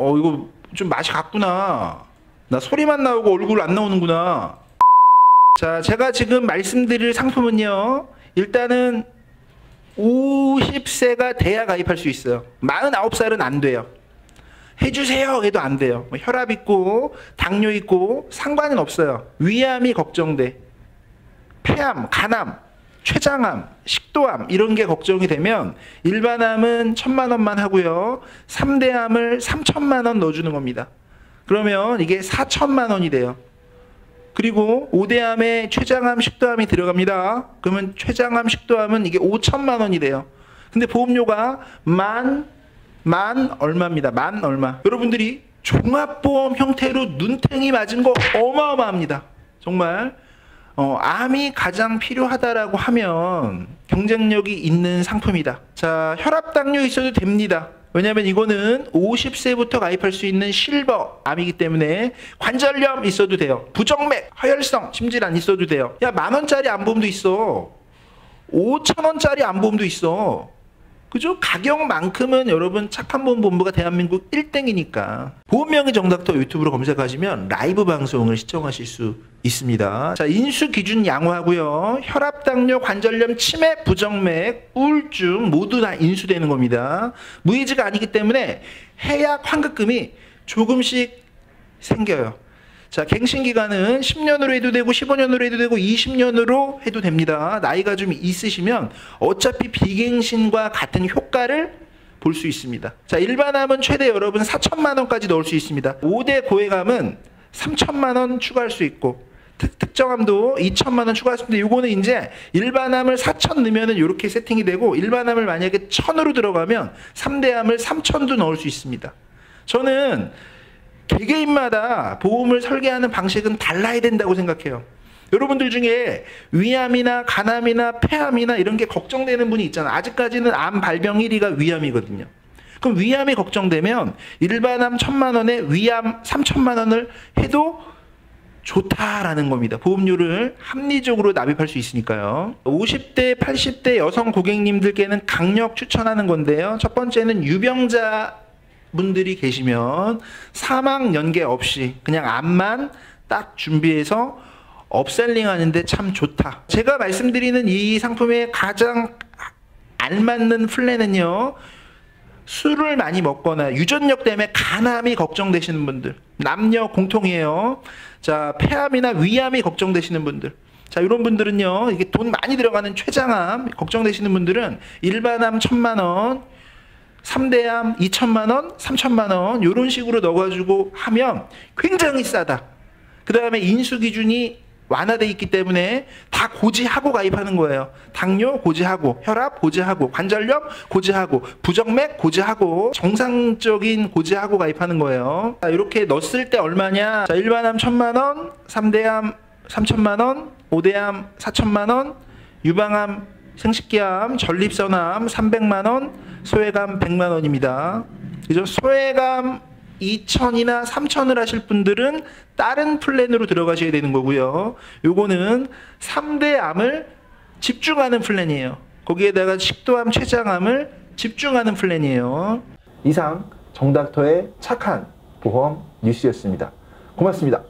어 이거 좀 맛이 같구나. 나 소리만 나오고 얼굴 안 나오는구나. 자, 제가 지금 말씀드릴 상품은요. 일단은 50세가 돼야 가입할 수 있어요. 49살은 안 돼요. 해주세요 해도 안 돼요. 뭐 혈압 있고 당뇨 있고 상관은 없어요. 위암이 걱정돼. 폐암, 간암, 췌장암, 식도암 이런 게 걱정이 되면 일반암은 천만 원만 하고요. 3대암을 3천만 원 넣어주는 겁니다. 그러면 이게 4천만 원이 돼요. 그리고 5대암에 췌장암, 식도암이 들어갑니다. 그러면 췌장암, 식도암은 이게 5천만 원이 돼요. 근데 보험료가 만, 만 얼마입니다. 만 얼마. 여러분들이 종합보험 형태로 눈탱이 맞은 거 어마어마합니다. 정말. 어, 암이 가장 필요하다라고 하면 경쟁력이 있는 상품이다. 자, 혈압 당뇨 있어도 됩니다. 왜냐하면 이거는 50세부터 가입할 수 있는 실버 암이기 때문에 관절염 있어도 돼요. 부정맥, 허혈성, 심질환 있어도 돼요. 야, 만 원짜리 암보험도 있어. 5천 원짜리 암보험도 있어. 그죠? 가격만큼은 여러분 착한 보험 본부가 대한민국 1등이니까 보험명의 정답터 유튜브로 검색하시면 라이브 방송을 시청하실 수 있습니다. 자, 인수 기준 양호하고요. 혈압, 당뇨, 관절염, 치매, 부정맥, 우울증 모두 다 인수되는 겁니다. 무해지가 아니기 때문에 해약 환급금이 조금씩 생겨요. 자, 갱신 기간은 10년으로 해도 되고 15년으로 해도 되고 20년으로 해도 됩니다. 나이가 좀 있으시면 어차피 비갱신과 같은 효과를 볼 수 있습니다. 자, 일반암은 최대 여러분 4천만 원까지 넣을 수 있습니다. 5대 고액암은 3천만 원 추가할 수 있고 특, 정암도 2천만 원 추가할 수 있는데 요거는 이제 일반암을 4천 넣으면은 이렇게 세팅이 되고 일반암을 만약에 1000으로 들어가면 3대암을 3천도 넣을 수 있습니다. 저는 개개인마다 보험을 설계하는 방식은 달라야 된다고 생각해요. 여러분들 중에 위암이나 간암이나 폐암이나 이런 게 걱정되는 분이 있잖아. 아직까지는 암 발병 1위가 위암이거든요. 그럼 위암이 걱정되면 일반암 천만 원에 위암 3천만 원을 해도 좋다라는 겁니다. 보험료를 합리적으로 납입할 수 있으니까요. 50대, 80대 여성 고객님들께는 강력 추천하는 건데요. 첫 번째는 유병자 분들이 계시면 사망 연계 없이 그냥 암만 딱 준비해서 업셀링 하는데 참 좋다. 제가 말씀드리는 이 상품의 가장 알맞는 플랜은요. 술을 많이 먹거나 유전력 때문에 간암이 걱정되시는 분들, 남녀 공통이에요. 자, 폐암이나 위암이 걱정되시는 분들. 자, 이런 분들은요, 이게 돈 많이 들어가는 췌장암 걱정되시는 분들은 일반암 천만 원, 3대암 2천만 원, 3천만 원 이런 식으로 넣어가지고 하면 굉장히 싸다. 그 다음에 인수 기준이 완화돼 있기 때문에 다 고지하고 가입하는 거예요. 당뇨 고지하고, 혈압 고지하고, 관절염 고지하고, 부정맥 고지하고, 정상적인 고지하고 가입하는 거예요. 자, 이렇게 넣었을 때 얼마냐? 자, 일반암 천만 원, 3대암 3천만 원, 5대암 4천만 원, 유방암 생식기암, 전립선암 300만 원, 소외감 100만 원입니다. 그죠? 소외감 2천이나 3천을 하실 분들은 다른 플랜으로 들어가셔야 되는 거고요. 요거는 3대 암을 집중하는 플랜이에요. 거기에다가 식도암, 췌장암을 집중하는 플랜이에요. 이상 정닥터의 착한 보험 뉴스였습니다. 고맙습니다.